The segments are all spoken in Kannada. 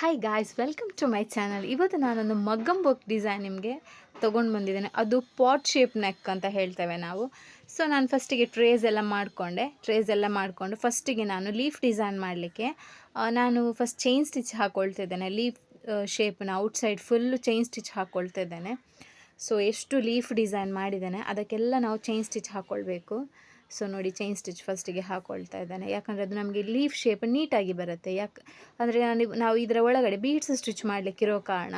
Hi guys welcome to my channel ಇವತ್ತು ನಾನೊಂದು ಮಗ್ಗಂ ಬುಕ್ ಡಿಸೈನ್ ನಿಮಗೆ ತೊಗೊಂಡು ಬಂದಿದ್ದೇನೆ. ಅದು ಪಾಟ್ ಶೇಪ್ ನೆಕ್ ಅಂತ ಹೇಳ್ತೇವೆ ನಾವು. ಸೊ ನಾನು ಫಸ್ಟಿಗೆ ಟ್ರೇಸ್ ಎಲ್ಲ ಮಾಡಿಕೊಂಡೆ. ಟ್ರೇಸ್ ಎಲ್ಲ ಮಾಡಿಕೊಂಡು ಫಸ್ಟಿಗೆ ನಾನು ಲೀಫ್ ಡಿಸೈನ್ ಮಾಡಲಿಕ್ಕೆ ನಾನು ಫಸ್ಟ್ ಚೈನ್ ಸ್ಟಿಚ್ ಹಾಕ್ಕೊಳ್ತಿದ್ದೇನೆ ಲೀಫ್ ಶೇಪ್ನ ಔಟ್ಸೈಡ್ ಫುಲ್ಲು ಚೈನ್ ಸ್ಟಿಚ್ ಹಾಕ್ಕೊಳ್ತಿದ್ದೇನೆ ಸೊ ಎಷ್ಟು ಲೀಫ್ ಡಿಸೈನ್ ಮಾಡಿದ್ದೇನೆ, ಅದಕ್ಕೆಲ್ಲ ನಾವು ಚೈನ್ ಸ್ಟಿಚ್ ಹಾಕ್ಕೊಳ್ಬೇಕು ಸೊ ನೋಡಿ ಚೈನ್ ಸ್ಟಿಚ್ ಫಸ್ಟಿಗೆ ಹಾಕ್ಕೊಳ್ತಾ ಇದ್ದಾನೆ. ಯಾಕಂದರೆ ಅದು ನಮಗೆ ಲೀಫ್ ಶೇಪ್ ನೀಟಾಗಿ ಬರುತ್ತೆ. ಯಾಕೆ ಅಂದರೆ ನಾನು ನಾವು ಇದರ ಒಳಗಡೆ ಬೀಡ್ಸ್ ಸ್ಟಿಚ್ ಮಾಡಲಿಕ್ಕಿರೋ ಕಾರಣ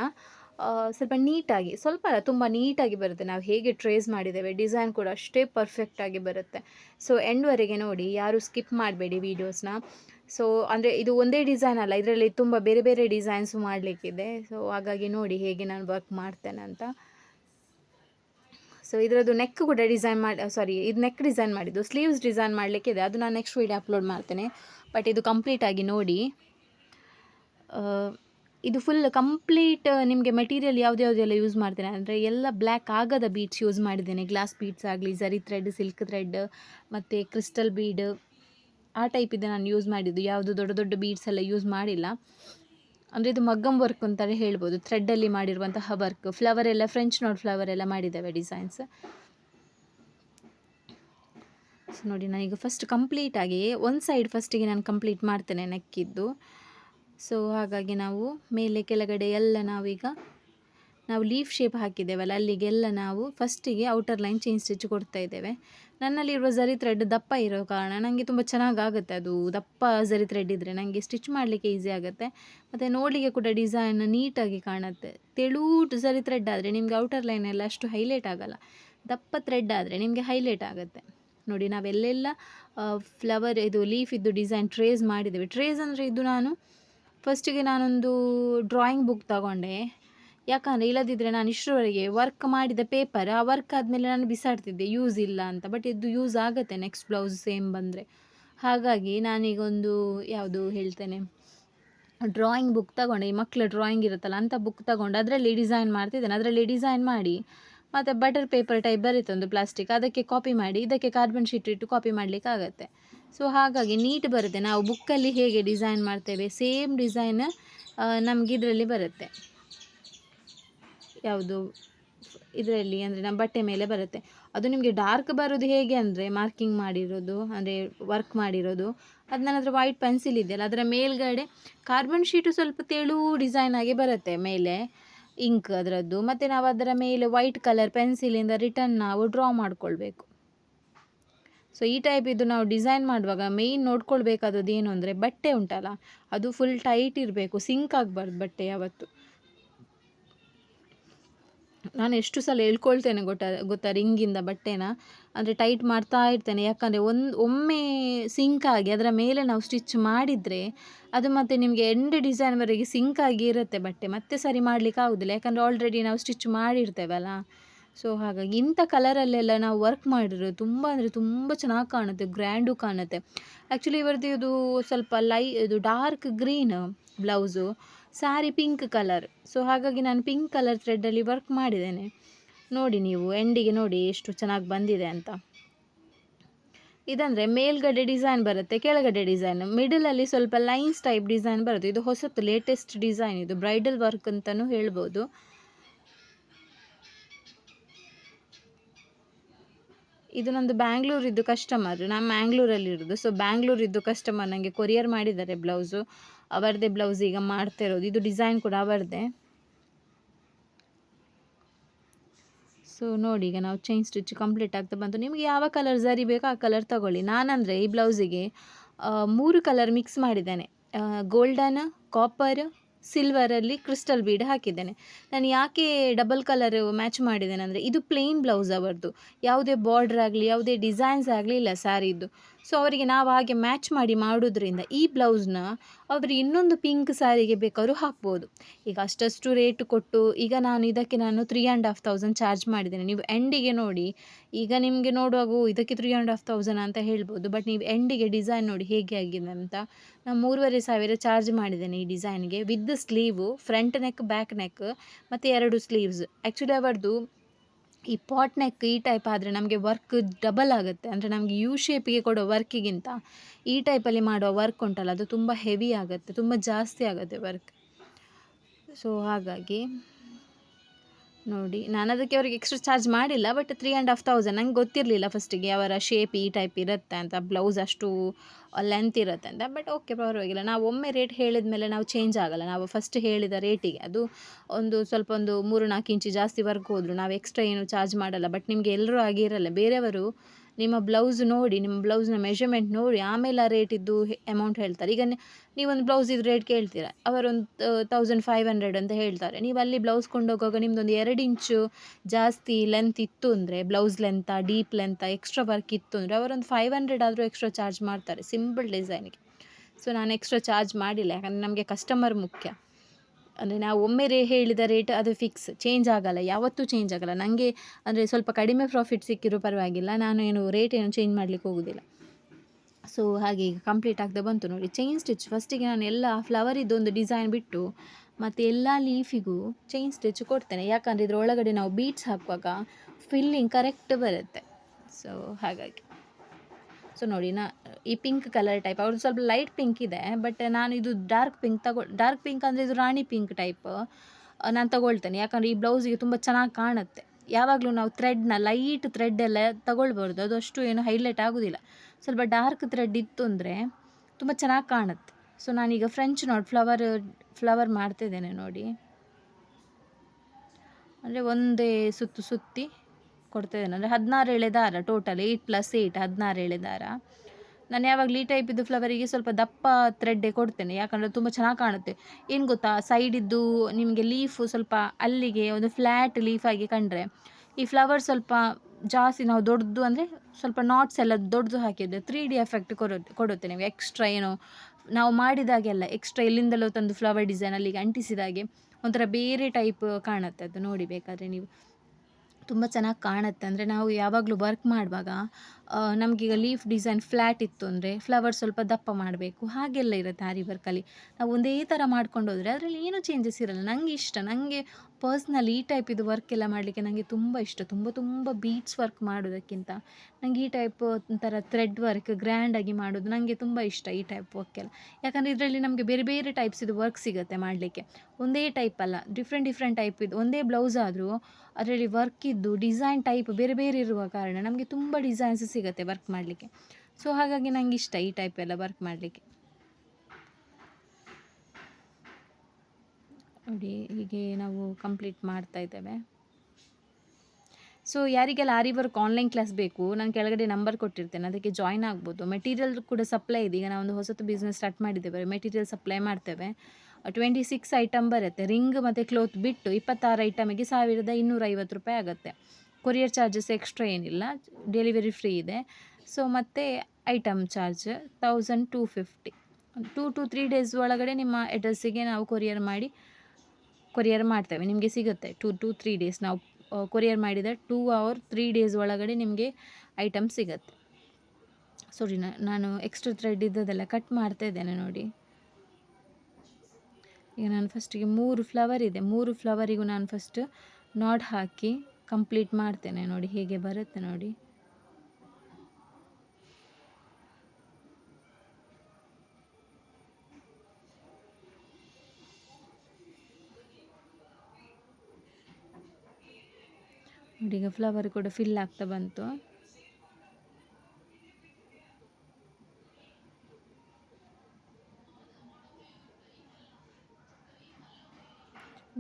ಸ್ವಲ್ಪ ನೀಟಾಗಿ, ಸ್ವಲ್ಪ ಅಲ್ಲ, ತುಂಬ ನೀಟಾಗಿ ಬರುತ್ತೆ. ನಾವು ಹೇಗೆ ಟ್ರೇಸ್ ಮಾಡಿದ್ದೇವೆ ಡಿಸೈನ್ ಕೂಡ ಅಷ್ಟೇ ಪರ್ಫೆಕ್ಟಾಗಿ ಬರುತ್ತೆ. ಸೊ ಎಂಡ್ವರೆಗೆ ನೋಡಿ, ಯಾರು ಸ್ಕಿಪ್ ಮಾಡಬೇಡಿ ವೀಡಿಯೋಸ್ನ ಸೊ ಅಂದರೆ ಇದು ಒಂದೇ ಡಿಸೈನ್ ಅಲ್ಲ, ಇದರಲ್ಲಿ ತುಂಬ ಬೇರೆ ಬೇರೆ ಡಿಸೈನ್ಸು ಮಾಡಲಿಕ್ಕಿದೆ. ಸೊ ಹಾಗಾಗಿ ನೋಡಿ ಹೇಗೆ ನಾನು ವರ್ಕ್ ಮಾಡ್ತೇನೆ ಅಂತ. ಸೊ ಇದರದ್ದು ನೆಕ್ ಕೂಡ ಡಿಸೈನ್ ಮಾಡಿ ಸಾರಿ ಇದು ನೆಕ್ ಡಿಸೈನ್ ಮಾಡಿದ್ದು. ಸ್ಲೀವ್ಸ್ ಡಿಸೈನ್ ಮಾಡಲಿಕ್ಕಿದೆ ಅದು ನಾನು ನೆಕ್ಸ್ಟ್ ವೀಡಿಯೋ ಅಪ್ಲೋಡ್ ಮಾಡ್ತೇನೆ. ಬಟ್ ಇದು ಕಂಪ್ಲೀಟಾಗಿ ನೋಡಿ. ಆ, ಇದು ಫುಲ್ ಕಂಪ್ಲೀಟ್ ನಿಮಗೆ ಮೆಟೀರಿಯಲ್ ಯಾವ್ದು ಯಾವುದೆಲ್ಲ ಯೂಸ್ ಮಾಡ್ತೇನೆ ಅಂದರೆ ಎಲ್ಲ ಬ್ಲ್ಯಾಕ್ ಆಗದ ಬೀಡ್ಸ್ ಯೂಸ್ ಮಾಡಿದ್ದೇನೆ. ಗ್ಲಾಸ್ ಬೀಡ್ಸ್ ಆಗಲಿ ಜರಿ ಥ್ರೆಡ್ ಸಿಲ್ಕ್ ಥ್ರೆಡ್ ಮತ್ತು ಕ್ರಿಸ್ಟಲ್ ಬೀಡ್ ಆ ಟೈಪ್ ಇದೆ ನಾನು ಯೂಸ್ ಮಾಡಿದ್ದು. ಯಾವುದು ದೊಡ್ಡ ದೊಡ್ಡ ಬೀಡ್ಸ್ ಎಲ್ಲ ಯೂಸ್ ಮಾಡಿಲ್ಲ. ಅಂದರೆ ಇದು ಮಗ್ಗಮ್ ವರ್ಕ್ ಅಂತಲೇ ಹೇಳ್ಬೋದು. ಥ್ರೆಡ್ಡಲ್ಲಿ ಮಾಡಿರುವಂತಹ ವರ್ಕ್ ಫ್ಲವರ್ ಎಲ್ಲ ಫ್ರೆಂಚ್ ನೋಡ್ ಫ್ಲವರ್ ಎಲ್ಲ ಮಾಡಿದ್ದಾವೆ ಡಿಸೈನ್ಸ್ ಸೊ ನೋಡಿ ನಾನೀಗ ಫಸ್ಟ್ ಕಂಪ್ಲೀಟ್ ಆಗಿ ಒಂದು ಸೈಡ್ ಫಸ್ಟಿಗೆ ನಾನು ಕಂಪ್ಲೀಟ್ ಮಾಡ್ತೇನೆ ನೆಕ್ಕಿದ್ದು. ಸೊ ಹಾಗಾಗಿ ನಾವು ಮೇಲೆ ಕೆಳಗಡೆ ಎಲ್ಲ ನಾವೀಗ ನಾವು ಲೀಫ್ ಶೇಪ್ ಹಾಕಿದ್ದೇವಲ್ಲ, ಅಲ್ಲಿಗೆಲ್ಲ ನಾವು ಫಸ್ಟಿಗೆ ಔಟರ್ ಲೈನ್ ಚೈನ್ ಸ್ಟಿಚ್ ಕೊಡ್ತಾ ಇದ್ದೇವೆ. ನನ್ನಲ್ಲಿರುವ ಜರಿ ಥ್ರೆಡ್ ದಪ್ಪ ಇರೋ ಕಾರಣ ನನಗೆ ತುಂಬ ಚೆನ್ನಾಗಾಗುತ್ತೆ ಅದು. ದಪ್ಪ ಜರಿ ಥ್ರೆಡ್ ಇದ್ದರೆ ನನಗೆ ಸ್ಟಿಚ್ ಮಾಡಲಿಕ್ಕೆ ಈಸಿ ಆಗುತ್ತೆ. ಮತ್ತು ನೋಡಲಿಕ್ಕೆ ಕೂಡ ಡಿಸೈನ್ ನೀಟಾಗಿ ಕಾಣುತ್ತೆ. ತೆಳು ಜರಿ ಥ್ರೆಡ್ ಆದರೆ ನಿಮಗೆ ಔಟರ್ ಲೈನ್ ಎಲ್ಲ ಅಷ್ಟು ಹೈಲೈಟ್ ಆಗಲ್ಲ. ದಪ್ಪ ಥ್ರೆಡ್ ಆದರೆ ನಿಮಗೆ ಹೈಲೈಟ್ ಆಗುತ್ತೆ. ನೋಡಿ, ನಾವೆಲ್ಲೆಲ್ಲ ಫ್ಲವರ್ ಇದು ಲೀಫ್ ಇದ್ದು ಡಿಸೈನ್ ಟ್ರೇಸ್ ಮಾಡಿದ್ದೇವೆ. ಟ್ರೇಸ್ ಅಂದರೆ ಇದು ನಾನು ಫಸ್ಟಿಗೆ ನಾನೊಂದು ಡ್ರಾಯಿಂಗ್ ಬುಕ್ ತಗೊಂಡೆ. ಯಾಕಂದರೆ ಇಲ್ಲದಿದ್ದರೆ ನಾನು ಇಷ್ಟರವರೆಗೆ ವರ್ಕ್ ಮಾಡಿದ ಪೇಪರ್ ಆ ವರ್ಕ್ ಆದಮೇಲೆ ನಾನು ಬಿಸಾಡ್ತಿದ್ದೆ ಯೂಸ್ ಇಲ್ಲ ಅಂತ. ಬಟ್ ಇದು ಯೂಸ್ ಆಗುತ್ತೆ ನೆಕ್ಸ್ಟ್ ಬ್ಲೌಸ್ ಸೇಮ್ ಬಂದರೆ. ಹಾಗಾಗಿ ನಾನೀಗೊಂದು ಯಾವುದು ಹೇಳ್ತೇನೆ ಡ್ರಾಯಿಂಗ್ ಬುಕ್ ತಗೊಂಡೆ. ಈ ಮಕ್ಕಳ ಡ್ರಾಯಿಂಗ್ ಇರುತ್ತಲ್ಲ, ಅಂತ ಬುಕ್ ತಗೊಂಡು ಅದರಲ್ಲಿ ಡಿಸೈನ್ ಮಾಡ್ತಿದ್ದೇನೆ. ಅದರಲ್ಲಿ ಡಿಸೈನ್ ಮಾಡಿ, ಮತ್ತು ಬಟರ್ ಪೇಪರ್ ಟೈಪ್ ಬರುತ್ತೆ ಒಂದು ಪ್ಲಾಸ್ಟಿಕ್ ಅದಕ್ಕೆ ಕಾಪಿ ಮಾಡಿ, ಇದಕ್ಕೆ ಕಾರ್ಬನ್ ಶೀಟ್ ಇಟ್ಟು ಕಾಪಿ ಮಾಡಲಿಕ್ಕೆ ಆಗುತ್ತೆ. ಸೊ ಹಾಗಾಗಿ ನೀಟ್ ಬರುತ್ತೆ. ನಾವು ಬುಕ್ಕಲ್ಲಿ ಹೇಗೆ ಡಿಸೈನ್ ಮಾಡ್ತೇವೆ ಸೇಮ್ ಡಿಸೈನ್ ನಮಗೆ ಇದರಲ್ಲಿ ಬರುತ್ತೆ. ಯಾವುದು ಇದರಲ್ಲಿ ಅಂದರೆ ನಮ್ಮ ಬಟ್ಟೆ ಮೇಲೆ ಬರುತ್ತೆ. ಅದು ನಿಮಗೆ ಡಾರ್ಕ್ ಬರೋದು ಹೇಗೆ ಅಂದರೆ ಮಾರ್ಕಿಂಗ್ ಮಾಡಿರೋದು, ಅಂದರೆ ವರ್ಕ್ ಮಾಡಿರೋದು, ಅದು ನನ್ನ ಹತ್ರ ವೈಟ್ ಪೆನ್ಸಿಲ್ ಇದೆಯಲ್ಲ, ಅದರ ಮೇಲ್ಗಡೆ ಕಾರ್ಬನ್ ಶೀಟು ಸ್ವಲ್ಪ ತೆಳು ಡಿಸೈನ್ ಆಗಿ ಬರುತ್ತೆ ಮೇಲೆ ಇಂಕ್ ಅದರದ್ದು. ಮತ್ತು ನಾವು ಅದರ ಮೇಲೆ ವೈಟ್ ಕಲರ್ ಪೆನ್ಸಿಲಿಂದ ರಿಟರ್ನ್ ನಾವು ಡ್ರಾ ಮಾಡ್ಕೊಳ್ಬೇಕು. ಸೊ ಈ ಟೈಪ್ ಇದು ನಾವು ಡಿಸೈನ್ ಮಾಡುವಾಗ ಮೇಯ್ನ್ ನೋಡ್ಕೊಳ್ಬೇಕಾದದ್ದು ಏನು ಅಂದರೆ ಬಟ್ಟೆ ಉಂಟಲ್ಲ, ಅದು ಫುಲ್ ಟೈಟ್ ಇರಬೇಕು ಸಿಂಕ್ ಆಗಬಾರ್ದು ಬಟ್ಟೆ ಯಾವತ್ತು. ನಾನು ಎಷ್ಟು ಸಲ ಎಳ್ಕೊಳ್ತೇನೆ ಗೊತ್ತಾ ಗೊತ್ತಾ ರಿಂಗಿಂದ ಬಟ್ಟೆನ? ಅಂದರೆ ಟೈಟ್ ಮಾಡ್ತಾ ಇರ್ತೇನೆ. ಯಾಕಂದರೆ ಒಂದು, ಒಮ್ಮೆ ಸಿಂಕ್ ಆಗಿ ಅದರ ಮೇಲೆ ನಾವು ಸ್ಟಿಚ್ ಮಾಡಿದರೆ ಅದು ಮತ್ತೆ ನಿಮಗೆ ಎಂಡ್ ಡಿಸೈನ್ವರೆಗೆ ಸಿಂಕ್ ಆಗಿ ಇರುತ್ತೆ ಬಟ್ಟೆ. ಮತ್ತೆ ಸರಿ ಮಾಡಲಿಕ್ಕೆ ಆಗೋದಿಲ್ಲ. ಯಾಕಂದರೆ ಆಲ್ರೆಡಿ ನಾವು ಸ್ಟಿಚ್ ಮಾಡಿರ್ತೇವಲ್ಲ. ಸೊ ಹಾಗಾಗಿ ಇಂಥ ಕಲರಲ್ಲೆಲ್ಲ ನಾವು ವರ್ಕ್ ಮಾಡಿರೋದು ತುಂಬ ಅಂದರೆ ತುಂಬ ಚೆನ್ನಾಗಿ ಕಾಣುತ್ತೆ ಗ್ರ್ಯಾಂಡು ಕಾಣುತ್ತೆ. ಆ್ಯಕ್ಚುಲಿ ಇವರದ್ದು ಇದು ಸ್ವಲ್ಪ ಲೈ ಇದು dark green blouse sari pink colour. So ಹಾಗಾಗಿ ನಾನು ಪಿಂಕ್ ಕಲರ್ ಥ್ರೆಡ್ಡಲ್ಲಿ ವರ್ಕ್ ಮಾಡಿದ್ದೇನೆ. ನೋಡಿ ನೀವು ಎಂಡಿಗೆ ನೋಡಿ ಎಷ್ಟು ಚೆನ್ನಾಗಿ ಬಂದಿದೆ ಅಂತ. ಇದಂದರೆ ಮೇಲ್ಗಡೆ ಡಿಸೈನ್ ಬರುತ್ತೆ, ಕೆಳಗಡೆ ಡಿಸೈನ್ ಮಿಡಲಲ್ಲಿ ಸ್ವಲ್ಪ ಲೈನ್ಸ್ ಟೈಪ್ ಡಿಸೈನ್ ಬರುತ್ತೆ. ಇದು ಹೊಸತು ಲೇಟೆಸ್ಟ್ ಡಿಸೈನ್ ಇದು ಬ್ರೈಡಲ್ ವರ್ಕ್ ಅಂತಲೂ ಹೇಳ್ಬೋದು. ಇದು ನಂದು ಬ್ಯಾಂಗ್ಳೂರಿದ್ದು ಕಸ್ಟಮರ್ ನಾನು ಮ್ಯಾಂಗ್ಳೂರಲ್ಲಿರೋದು ಸೊ ಬ್ಯಾಂಗ್ಳೂರಿದ್ದು ಕಸ್ಟಮರ್ ನನಗೆ ಕೊರಿಯರ್ ಮಾಡಿದ್ದಾರೆ ಬ್ಲೌಸು ಅವರದೇ ಬ್ಲೌಸ್ ಈಗ ಮಾಡ್ತಾ ಇರೋದು. ಇದು ಡಿಸೈನ್ ಕೂಡ ಅವರದೇ. ಸೊ ನೋಡಿ, ಈಗ ನಾವು ಚೈನ್ ಸ್ಟಿಚ್ ಕಂಪ್ಲೀಟ್ ಆಗ್ತಾ ಬಂತು. ನಿಮಗೆ ಯಾವ ಕಲರ್ ಸರಿ ಬೇಕೋ ಆ ಕಲರ್ ತಗೊಳ್ಳಿ. ನಾನಂದರೆ ಈ ಬ್ಲೌಸಿಗೆ ಮೂರು ಕಲರ್ ಮಿಕ್ಸ್ ಮಾಡಿದ್ದೇನೆ. ಗೋಲ್ಡನ್ ಕಾಪರ್ ಸಿಲ್ವರಲ್ಲಿ ಕ್ರಿಸ್ಟಲ್ ಬೀಡ್ ಹಾಕಿದ್ದೇನೆ. ನಾನು ಯಾಕೆ ಡಬಲ್ ಕಲರ್ ಮ್ಯಾಚ್ ಮಾಡಿದ್ದೇನೆ ಅಂದರೆ, ಇದು ಪ್ಲೇನ್ ಬ್ಲೌಸ್ ಅವರದ್ದು ಯಾವುದೇ ಬಾರ್ಡ್ರ್ ಆಗಲಿ, ಯಾವುದೇ ಡಿಸೈನ್ಸ್ ಆಗಲಿ ಇಲ್ಲ ಸ್ಯಾರಿದ್ದು ಸೊ ಅವರಿಗೆ ನಾವು ಹಾಗೆ ಮ್ಯಾಚ್ ಮಾಡಿ ಮಾಡೋದ್ರಿಂದ ಈ ಬ್ಲೌಸ್ನ ಅವರು ಇನ್ನೊಂದು ಪಿಂಕ್ ಸಾರಿಗೆ ಬೇಕಾದ್ರೂ ಹಾಕ್ಬೋದು. ಈಗ ಅಷ್ಟಷ್ಟು ರೇಟ್ ಕೊಟ್ಟು, ಈಗ ನಾನು ಇದಕ್ಕೆ ನಾನು three and half thousand charge ಮಾಡಿದ್ದೇನೆ. ನೀವು ಎಂಡಿಗೆ ನೋಡಿ, ಈಗ ನಿಮಗೆ ನೋಡುವಾಗ ಇದಕ್ಕೆ ತ್ರೀ ಆ್ಯಂಡ್ ಹಾಫ್ ತೌಸಂಡ್ ಅಂತ ಹೇಳ್ಬೋದು. ಬಟ್ ನೀವು ಎಂಡಿಗೆ ಡಿಸೈನ್ ನೋಡಿ ಹೇಗೆ ಆಗಿದೆ ಅಂತ ನಾನು ಮೂರುವರೆ ಸಾವಿರ ಚಾರ್ಜ್ ಮಾಡಿದ್ದೇನೆ ಈ ಡಿಸೈನ್ಗೆ with sleeve front neck back neck ಮತ್ತು ಎರಡು ಸ್ಲೀವ್ಸ್ ಆ್ಯಕ್ಚುಲಿ ಅವರದ್ದು ಈ ಪಾಟ್ ನೆಕ್ ಈ ಟೈಪ್ ಆದರೆ ನಮಗೆ ವರ್ಕ್ ಡಬಲ್ ಆಗುತ್ತೆ. ಅಂದರೆ ನಮಗೆ ಯು ಶೇಪಿಗೆ ಕೊಡೋ ವರ್ಕಿಗಿಂತ ಈ ಟೈಪಲ್ಲಿ ಮಾಡುವ ವರ್ಕ್ ಉಂಟಲ್ಲ, ಅದು ತುಂಬ ಹೆವಿ ಆಗುತ್ತೆ, ತುಂಬ ಜಾಸ್ತಿ ಆಗುತ್ತೆ ವರ್ಕ್ ಸೊ ಹಾಗಾಗಿ ನೋಡಿ, ನಾನು ಅದಕ್ಕೆ ಅವ್ರಿಗೆ ಎಕ್ಸ್ಟ್ರಾ ಚಾರ್ಜ್ ಮಾಡಿಲ್ಲ but three and half thousand ನಂಗೆ ಗೊತ್ತಿರಲಿಲ್ಲ ಫಸ್ಟಿಗೆ ಅವರ ಶೇಪ್ ಈ ಟೈಪ್ ಇರುತ್ತೆ ಅಂತ ಬ್ಲೌಸ್ ಅಷ್ಟು ಲೆಂತ್ ಇರುತ್ತೆ ಅಂತ ಬಟ್ ಓಕೆ ಪರವಾಗಿಲ್ಲ. ನಾವು ಒಮ್ಮೆ ರೇಟ್ ಹೇಳಿದ ಮೇಲೆ ನಾವು ಚೇಂಜ್ ಆಗಲ್ಲ. ನಾವು ಫಸ್ಟ್ ಹೇಳಿದ ರೇಟಿಗೆ ಅದು ಒಂದು ಸ್ವಲ್ಪ ಒಂದು ಮೂರು ನಾಲ್ಕು ಇಂಚು ಜಾಸ್ತಿ ವರ್ಕ್ ಹೋದ್ರು, ನಾವು ಎಕ್ಸ್ಟ್ರಾ ಏನು ಚಾರ್ಜ್ ಮಾಡಲ್ಲ ಬಟ್ ನಿಮಗೆ ಎಲ್ಲರೂ ಆಗಿರಲ್ಲ ಬೇರೆಯವರು ನಿಮ್ಮ ಬ್ಲೌಸ್ ನೋಡಿ, ನಿಮ್ಮ ಬ್ಲೌಸ್ನ ಮೆಷರ್ಮೆಂಟ್ ನೋಡಿ, ಆಮೇಲೆ ಆ ರೇಟಿದ್ದು ಅಮೌಂಟ್ ಹೇಳ್ತಾರೆ. ಈಗ ನೀವೊಂದು ಬ್ಲೌಸಿದ್ದು ರೇಟ್ ಕೇಳ್ತೀರ? ಅವರೊಂದು ತೌಸಂಡ್ ಫೈವ್ ಹಂಡ್ರೆಡ್ ಅಂತ ಹೇಳ್ತಾರೆ. ನೀವು ಅಲ್ಲಿ ಬ್ಲೌಸ್ ಕೊಂಡೋಗುವಾಗ ನಿಮ್ದೊಂದು ಎರಡು ಇಂಚು ಜಾಸ್ತಿ ಲೆಂತ್ ಇತ್ತು ಅಂದರೆ blouse length deep length extra work ಇತ್ತು ಅಂದರೆ, ಅವರೊಂದು ಫೈವ್ ಹಂಡ್ರೆಡ್ ಆದರೂ ಎಕ್ಸ್ಟ್ರಾ ಚಾರ್ಜ್ ಮಾಡ್ತಾರೆ ಸಿಂಪಲ್ ಡಿಸೈನಿಗೆ ಸೊ ನಾನು ಎಕ್ಸ್ಟ್ರಾ ಚಾರ್ಜ್ ಮಾಡಿಲ್ಲ, ಯಾಕಂದರೆ ನಮಗೆ ಕಸ್ಟಮರ್ ಮುಖ್ಯ. ಅಂದರೆ ನಾವು ಒಮ್ಮೆ ರೇ ಹೇಳಿದ ರೇಟ್ ಅದು ಫಿಕ್ಸ್ ಚೇಂಜ್ ಆಗಲ್ಲ, ಯಾವತ್ತೂ ಚೇಂಜ್ ಆಗಲ್ಲ. ನನಗೆ ಅಂದರೆ ಸ್ವಲ್ಪ ಕಡಿಮೆ ಪ್ರಾಫಿಟ್ ಸಿಕ್ಕಿರೋ ಪರವಾಗಿಲ್ಲ, ನಾನು ಏನು ರೇಟ್ ಏನು ಚೇಂಜ್ ಮಾಡಲಿಕ್ಕೆ ಹೋಗೋದಿಲ್ಲ. ಸೊ ಹಾಗೆ ಈಗ ಕಂಪ್ಲೀಟ್ ಆಗ್ತಾ ಬಂತು ನೋಡಿ. ಚೈನ್ ಸ್ಟಿಚ್ ಫಸ್ಟಿಗೆ ನಾನು ಎಲ್ಲ ಫ್ಲವರ್ ಇದ್ದೊಂದು ಡಿಸೈನ್ ಬಿಟ್ಟು ಮತ್ತು ಎಲ್ಲ ಲೀಫಿಗೂ ಚೈನ್ ಸ್ಟಿಚ್ ಕೊಡ್ತೇನೆ. ಯಾಕಂದರೆ ಇದ್ರ ಒಳಗಡೆ ನಾವು ಬೀಟ್ಸ್ ಹಾಕುವಾಗ ಫಿಲ್ಲಿಂಗ್ ಕರೆಕ್ಟ್ ಬರುತ್ತೆ. ಸೊ ಹಾಗಾಗಿ. ಸೊ ನೋಡಿ, ನಾ ಈ ಪಿಂಕ್ ಕಲರ್ ಟೈಪ್ ಅವ್ರದ್ದು ಸ್ವಲ್ಪ ಲೈಟ್ ಪಿಂಕ್ ಇದೆ ಬಟ್ ನಾನು ಇದು ಡಾರ್ಕ್ ಪಿಂಕ್ ತಗೋ ಡಾರ್ಕ್ ಪಿಂಕ್ ಅಂದರೆ ಇದು ರಾಣಿ ಪಿಂಕ್ ಟೈಪ್ ನಾನು ತಗೊಳ್ತೇನೆ, ಯಾಕಂದರೆ ಈ ಬ್ಲೌಸಿಗೆ ತುಂಬ ಚೆನ್ನಾಗಿ ಕಾಣುತ್ತೆ. ಯಾವಾಗಲೂ ನಾವು ಥ್ರೆಡ್ನ ಲೈಟ್ ಥ್ರೆಡ್ ಎಲ್ಲ ತಗೊಳ್ಬಾರ್ದು, ಅದು ಅಷ್ಟು ಏನು ಹೈಲೈಟ್ ಆಗೋದಿಲ್ಲ. ಸ್ವಲ್ಪ ಡಾರ್ಕ್ ಥ್ರೆಡ್ ಇತ್ತು ಅಂದರೆ ತುಂಬ ಚೆನ್ನಾಗಿ ಕಾಣುತ್ತೆ. ಸೊ, ನಾನೀಗ ಫ್ರೆಂಚ್ ನೋಡಿ ಫ್ಲವರ್ ಫ್ಲವರ್ ಮಾಡ್ತಿದ್ದೇನೆ ನೋಡಿ. ಅಂದರೆ ಒಂದೇ ಸುತ್ತು ಸುತ್ತಿ. ಕೊಡ್ತಿದ್ದೇನೆ. ಅಂದರೆ ಹದಿನಾರು ಎಳೆ ದಾರ ಟೋಟಲ್ ಏಯ್ಟ್ ಪ್ಲಸ್ ಏಯ್ಟ್ ಹದಿನಾರು ಎಳೆ ದಾರ ನಾನು ಯಾವಾಗಲೂ ಈ ಟೈಪಿದ್ದು ಫ್ಲವರಿಗೆ ಸ್ವಲ್ಪ ದಪ್ಪ ಥ್ರೆಡ್ಡೇ ಕೊಡ್ತೇನೆ. ಯಾಕಂದರೆ ತುಂಬ ಚೆನ್ನಾಗಿ ಕಾಣುತ್ತೆ. ಏನು ಗೊತ್ತಾ ಸೈಡಿದ್ದು ನಿಮಗೆ ಲೀಫು ಸ್ವಲ್ಪ ಅಲ್ಲಿಗೆ ಒಂದು ಫ್ಲ್ಯಾಟ್ ಲೀಫಾಗಿ ಕಂಡ್ರೆ, ಈ ಫ್ಲವರ್ ಸ್ವಲ್ಪ ಜಾಸ್ತಿ ನಾವು ದೊಡ್ಡದು ಅಂದರೆ ಸ್ವಲ್ಪ ನಾಟ್ಸ್ ಎಲ್ಲ ದೊಡ್ಡದು ಹಾಕಿದ್ರೆ ತ್ರೀ ಡಿ ಎಫೆಕ್ಟ್ ಕೊಡುತ್ತೆ ಕೊಡುತ್ತೆ ನಿಮಗೆ ಎಕ್ಸ್ಟ್ರಾ ಏನು. ನಾವು ಮಾಡಿದಾಗೆಲ್ಲ ಎಕ್ಸ್ಟ್ರಾ ಎಲ್ಲಿಂದಲೋ ತಂದು ಫ್ಲವರ್ ಡಿಸೈನ್ ಅಲ್ಲಿಗೆ ಅಂಟಿಸಿದಾಗೆ ಒಂಥರ ಬೇರೆ ಟೈಪ್ ಕಾಣುತ್ತೆ. ಅದು ನೋಡಿ ಬೇಕಾದರೆ ನೀವು. ತುಂಬ ಚೆನ್ನಾಗಿ ಕಾಣುತ್ತೆ. ಅಂದರೆ ನಾವು ಯಾವಾಗಲೂ ವರ್ಕ್ ಮಾಡುವಾಗ ನಮಗೀಗ ಲೀಫ್ ಡಿಸೈನ್ ಫ್ಲ್ಯಾಟ್ ಇತ್ತು ಅಂದರೆ ಫ್ಲವರ್ ಸ್ವಲ್ಪ ದಪ್ಪ ಮಾಡಬೇಕು, ಹಾಗೆಲ್ಲ ಇರುತ್ತೆ ಆರಿ ವರ್ಕಲ್ಲಿ ನಾವು ಒಂದೇ ಥರ ಮಾಡ್ಕೊಂಡು ಹೋದರೆ ಅದರಲ್ಲಿ ಏನೂ ಚೇಂಜಸ್ ಇರಲ್ಲ. ನನಗೆ ಇಷ್ಟ. ನನಗೆ ಪರ್ಸ್ನಲ್ ಈ ಟೈಪ್ ಇದು ವರ್ಕ್ ಎಲ್ಲ ಮಾಡಲಿಕ್ಕೆ ನನಗೆ ತುಂಬ ಇಷ್ಟ. ತುಂಬ ತುಂಬ ಬೀಟ್ಸ್ ವರ್ಕ್ ಮಾಡೋದಕ್ಕಿಂತ ನನಗೆ ಈ ಟೈಪ್ ಒಂಥರ ಥ್ರೆಡ್ ವರ್ಕ್ ಗ್ರ್ಯಾಂಡಾಗಿ ಮಾಡೋದು ನನಗೆ ತುಂಬ ಇಷ್ಟ ಈ ಟೈಪ್ ವರ್ಕ್ ಎಲ್ಲ. ಯಾಕಂದರೆ ಇದರಲ್ಲಿ ನಮಗೆ ಬೇರೆ ಬೇರೆ ಟೈಪ್ಸ್ ಇದು ವರ್ಕ್ ಸಿಗುತ್ತೆ ಮಾಡಲಿಕ್ಕೆ. ಒಂದೇ ಟೈಪ್ ಅಲ್ಲ ಡಿಫ್ರೆಂಟ್ ಡಿಫ್ರೆಂಟ್ ಟೈಪ್ ಇದು. ಒಂದೇ ಬ್ಲೌಸ್ ಆದರೂ ಅದರಲ್ಲಿ ವರ್ಕ್ ಇದ್ದು ಡಿಸೈನ್ ಟೈಪ್ ಬೇರೆ ಬೇರೆ ಇರುವ ಕಾರಣ ನಮಗೆ ತುಂಬ ಡಿಸೈನ್ಸ್ ಸಿಗುತ್ತೆ ವರ್ಕ್ ಮಾಡಲಿಕ್ಕೆ. ಸೊ ಹಾಗಾಗಿ ನನಗೆ ಇಷ್ಟ ಈ ಟೈಪ್ ಎಲ್ಲ ವರ್ಕ್ ಮಾಡಲಿಕ್ಕೆ. ನೋಡಿ, ಹೀಗೆ ನಾವು ಕಂಪ್ಲೀಟ್ ಮಾಡ್ತಾ ಇದ್ದೇವೆ. ಸೊ ಯಾರಿಗೆಲ್ಲ ಆರಿ ವರ್ಕ್ ಆನ್ಲೈನ್ ಕ್ಲಾಸ್ ಬೇಕು, ನಾನು ಕೆಳಗಡೆ ನಂಬರ್ ಕೊಟ್ಟಿರ್ತೇನೆ. ಅದಕ್ಕೆ ಜಾಯ್ನ್ ಆಗ್ಬೋದು. ಮೆಟೀರಿಯಲ್ ಕೂಡ ಸಪ್ಲೈ ಇದೆ. ಈಗ ನಾವು ಒಂದು ಹೊಸತು ಬಿಸ್ನೆಸ್ ಸ್ಟಾರ್ಟ್ ಮಾಡಿದ್ದೇವೆ. ಮೆಟೀರಿಯಲ್ ಸಪ್ಲೈ ಮಾಡ್ತೇವೆ. ಟ್ವೆಂಟಿ ಸಿಕ್ಸ್ ಐಟಮ್ ಬರುತ್ತೆ. ರಿಂಗ್ ಮತ್ತು ಕ್ಲೋತ್ ಬಿಟ್ಟು ಇಪ್ಪತ್ತಾರು ಐಟಮಿಗೆ ಸಾವಿರದ ಇನ್ನೂರೈವತ್ತು ರೂಪಾಯಿ ಆಗುತ್ತೆ. ಕೊರಿಯರ್ ಚಾರ್ಜಸ್ ಎಕ್ಸ್ಟ್ರಾ ಏನಿಲ್ಲ, ಡೆಲಿವರಿ ಫ್ರೀ ಇದೆ. ಸೊ ಮತ್ತು item charge thousand two fifty two to three days ಒಳಗಡೆ ನಿಮ್ಮ ಅಡ್ರೆಸ್ಸಿಗೆ ನಾವು ಕೊರಿಯರ್ ಮಾಡಿ, ಕೊರಿಯರ್ ಮಾಡ್ತೇವೆ. ನಿಮಗೆ ಸಿಗುತ್ತೆ ಟೂ ಟು ತ್ರೀ ಡೇಸ್ ನಾವು ಕೊರಿಯರ್ ಮಾಡಿದ ಟೂ ಅವರ್ ತ್ರೀ ಡೇಸ್ ಒಳಗಡೆ ನಿಮಗೆ ಐಟಮ್ ಸಿಗುತ್ತೆ. ಸಾರಿ ನಾನು ಎಕ್ಸ್ಟ್ರಾ ಥ್ರೆಡ್ ಇದ್ದದೆಲ್ಲ ಕಟ್ ಮಾಡ್ತಾ ಇದ್ದೇನೆ ನೋಡಿ. ಈಗ ನಾನು ಫಸ್ಟಿಗೆ ಮೂರು ಫ್ಲವರ್ ಇದೆ. ಮೂರು ಫ್ಲವರಿಗೂ ನಾನು ಫಸ್ಟ್ ನಾಡ್ ಹಾಕಿ ಕಂಪ್ಲೀಟ್ ಮಾಡ್ತೇನೆ ನೋಡಿ ಹೇಗೆ ಬರುತ್ತೆ ನೋಡಿ. ನೋಡಿ ಈಗ ಫ್ಲವರ್ ಕೂಡ ಫಿಲ್ ಆಗ್ತಾ ಬಂತು.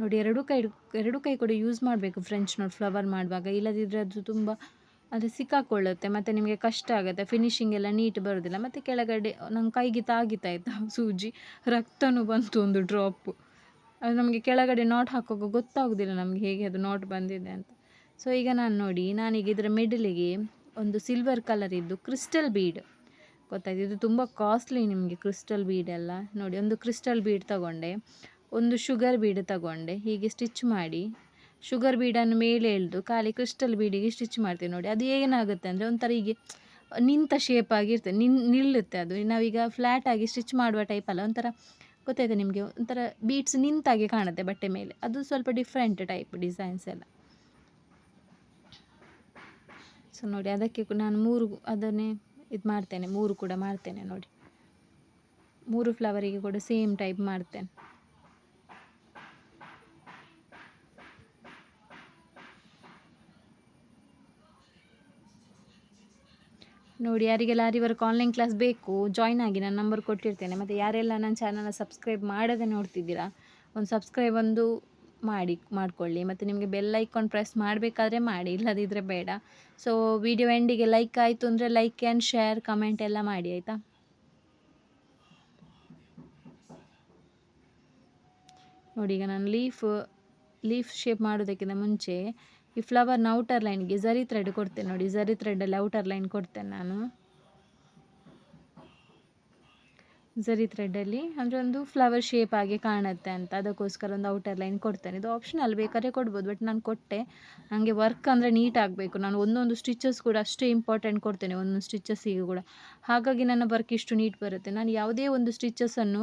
ನೋಡಿ, ಎರಡು ಕೈ ಎರಡು ಕೈ ಕೂಡ ಯೂಸ್ ಮಾಡಬೇಕು ಫ್ರೆಂಚ್ ನೋಟ್ ಫ್ಲವರ್ ಮಾಡುವಾಗ. ಇಲ್ಲದಿದ್ದರೆ ಅದು ತುಂಬ, ಅದು ಸಿಕ್ಕಾಕೊಳ್ಳುತ್ತೆ, ಮತ್ತು ನಿಮಗೆ ಕಷ್ಟ ಆಗುತ್ತೆ. ಫಿನಿಶಿಂಗ್ ಎಲ್ಲ ನೀಟ್ ಬರೋದಿಲ್ಲ. ಮತ್ತು ಕೆಳಗಡೆ ನಮ್ಮ ಕೈಗೆ ತಾಗಿತಾಯ್ತು ಸೂಜಿ, ರಕ್ತನೂ ಬಂತು ಒಂದು ಡ್ರಾಪು ಅದು ನಮಗೆ ಕೆಳಗಡೆ ನಾಟ್ ಹಾಕುವಾಗ ಗೊತ್ತಾಗೋದಿಲ್ಲ ನಮಗೆ ಹೇಗೆ ಅದು ನಾಟ್ ಬಂದಿದೆ ಅಂತ. ಸೊ ಈಗ ನಾನು ನೋಡಿ, ನಾನೀಗ ಇದರ ಮಿಡಲಿಗೆ ಒಂದು ಸಿಲ್ವರ್ ಕಲರ್ ಇದ್ದು ಕ್ರಿಸ್ಟಲ್ ಬೀಡ್ ಗೊತ್ತಾಯ್ತು? ಇದು ತುಂಬ ಕಾಸ್ಟ್ಲಿ ನಿಮಗೆ ಕ್ರಿಸ್ಟಲ್ ಬೀಡೆಲ್ಲ ನೋಡಿ, ಒಂದು ಕ್ರಿಸ್ಟಲ್ ಬೀಡ್ ತಗೊಂಡೆ. ಒಂದು ಶುಗರ್ ಬೀಡ್ ತಗೊಂಡೆ, ಹೀಗೆ ಸ್ಟಿಚ್ ಮಾಡಿ. ಶುಗರ್ ಬೀಡನ್ನು ಮೇಲೆ ಎಳೆದು, ಖಾಲಿ ಕ್ರಿಸ್ಟಲ್ ಬೀಡಿಗೆ ಸ್ಟಿಚ್ ಮಾಡ್ತೀವಿ ನೋಡಿ. ಅದು ಏನಾಗುತ್ತೆ ಅಂದರೆ ಒಂಥರ ಹೀಗೆ ನಿಂತ ಶೇಪ್ ಆಗಿರ್ತದೆ ನಿನ್, ನಿಲ್ಲುತ್ತೆ ಅದು. ನಾವೀಗ ಫ್ಲ್ಯಾಟ್ ಆಗಿ ಸ್ಟಿಚ್ ಮಾಡುವ ಟೈಪ್ ಅಲ್ಲ, ಒಂಥರ ಗೊತ್ತಾಯ್ತು ನಿಮಗೆ? ಒಂಥರ ಬೀಟ್ಸ್ ನಿಂತಾಗೆ ಕಾಣುತ್ತೆ ಬಟ್ಟೆ ಮೇಲೆ. ಅದು ಸ್ವಲ್ಪ ಡಿಫ್ರೆಂಟ್ ಟೈಪ್ ಡಿಸೈನ್ಸ್ ಎಲ್ಲ. ಸೊ ನೋಡಿ, ಅದಕ್ಕೆ ನಾನು ಮೂರು ಅದನ್ನೇ ಇದು ಮಾಡ್ತೇನೆ, ಮೂರು ಕೂಡ ಮಾಡ್ತೇನೆ ನೋಡಿ. ಮೂರು ಫ್ಲವರಿಗೆ ಕೂಡ ಸೇಮ್ ಟೈಪ್ ಮಾಡ್ತೇನೆ. ನೋಡಿ, ಯಾರಿಗೆಲ್ಲ ಆರಿ ವರ್ಕ್ ಆನ್ಲೈನ್ ಕ್ಲಾಸ್ ಬೇಕು ಜಾಯ್ನ್ ಆಗಿ ನಾನು ನಂಬರ್ ಕೊಟ್ಟಿರ್ತೇನೆ. ಮತ್ತು ಯಾರೆಲ್ಲ ನನ್ನ ಚಾನಲ್ನ ಸಬ್ಸ್ಕ್ರೈಬ್ ಮಾಡದೆ ನೋಡ್ತಿದ್ದೀರಾ, ಒಂದು ಸಬ್ಸ್ಕ್ರೈಬ್ ಒಂದು ಮಾಡಿ, ಮಾಡಿಕೊಳ್ಳಿ. ಮತ್ತು ನಿಮಗೆ ಬೆಲ್ ಐಕಾನ್ ಪ್ರೆಸ್ ಮಾಡಬೇಕಾದ್ರೆ ಮಾಡಿ ಇಲ್ಲದಿದ್ದರೆ ಬೇಡ. ಸೊ ವಿಡಿಯೋ ಎಂಡಿಗೆ ಲೈಕ್ ಆಯಿತು ಅಂದರೆ ಲೈಕ್ ಆ್ಯಂಡ್ ಶೇರ್ ಕಮೆಂಟ್ ಎಲ್ಲ ಮಾಡಿ, ಆಯಿತಾ? ನೋಡಿ, ಈಗ ನಾನು ಲೀಫ್ ಲೀಫ್ ಶೇಪ್ ಮಾಡೋದಕ್ಕಿಂತ ಮುಂಚೆ ಈ ಫ್ಲವರ್ನ ಔಟರ್ ಲೈನ್ಗೆ ಝರಿ ಥ್ರೆಡ್ ಕೊಡ್ತೇನೆ ನೋಡಿ ಝರಿ ಥ್ರೆಡಲ್ಲಿ ಔಟರ್ ಲೈನ್ ಕೊಡ್ತೇನೆ ನಾನು. ಝರಿ ಥ್ರೆಡಲ್ಲಿ ಅಂದರೆ ಒಂದು ಫ್ಲವರ್ ಶೇಪ್ ಆಗಿ ಕಾಣುತ್ತೆ ಅಂತ, ಅದಕ್ಕೋಸ್ಕರ ಒಂದು ಔಟರ್ ಲೈನ್ ಕೊಡ್ತೇನೆ. ಇದು ಆಪ್ಷನಲ್ ಬೇಕಾದ್ರೆ ಕೊಡ್ಬೋದು ಬಟ್ ನಾನು ಕೊಟ್ಟೆ. ನನಗೆ ವರ್ಕ್ ಅಂದರೆ ನೀಟ್ ಆಗಬೇಕು. ನಾನು ಒಂದೊಂದು ಸ್ಟಿಚಸ್ ಕೂಡ ಅಷ್ಟೇ ಇಂಪಾರ್ಟೆಂಟ್ ಕೊಡ್ತೇನೆ, ಒಂದೊಂದು ಸ್ಟಿಚಸ್ಸಿಗೂ ಕೂಡ. ಹಾಗಾಗಿ ನನ್ನ ವರ್ಕ್ ಇಷ್ಟು ನೀಟ್ ಬರುತ್ತೆ. ನಾನು ಯಾವುದೇ ಒಂದು ಸ್ಟಿಚಸನ್ನು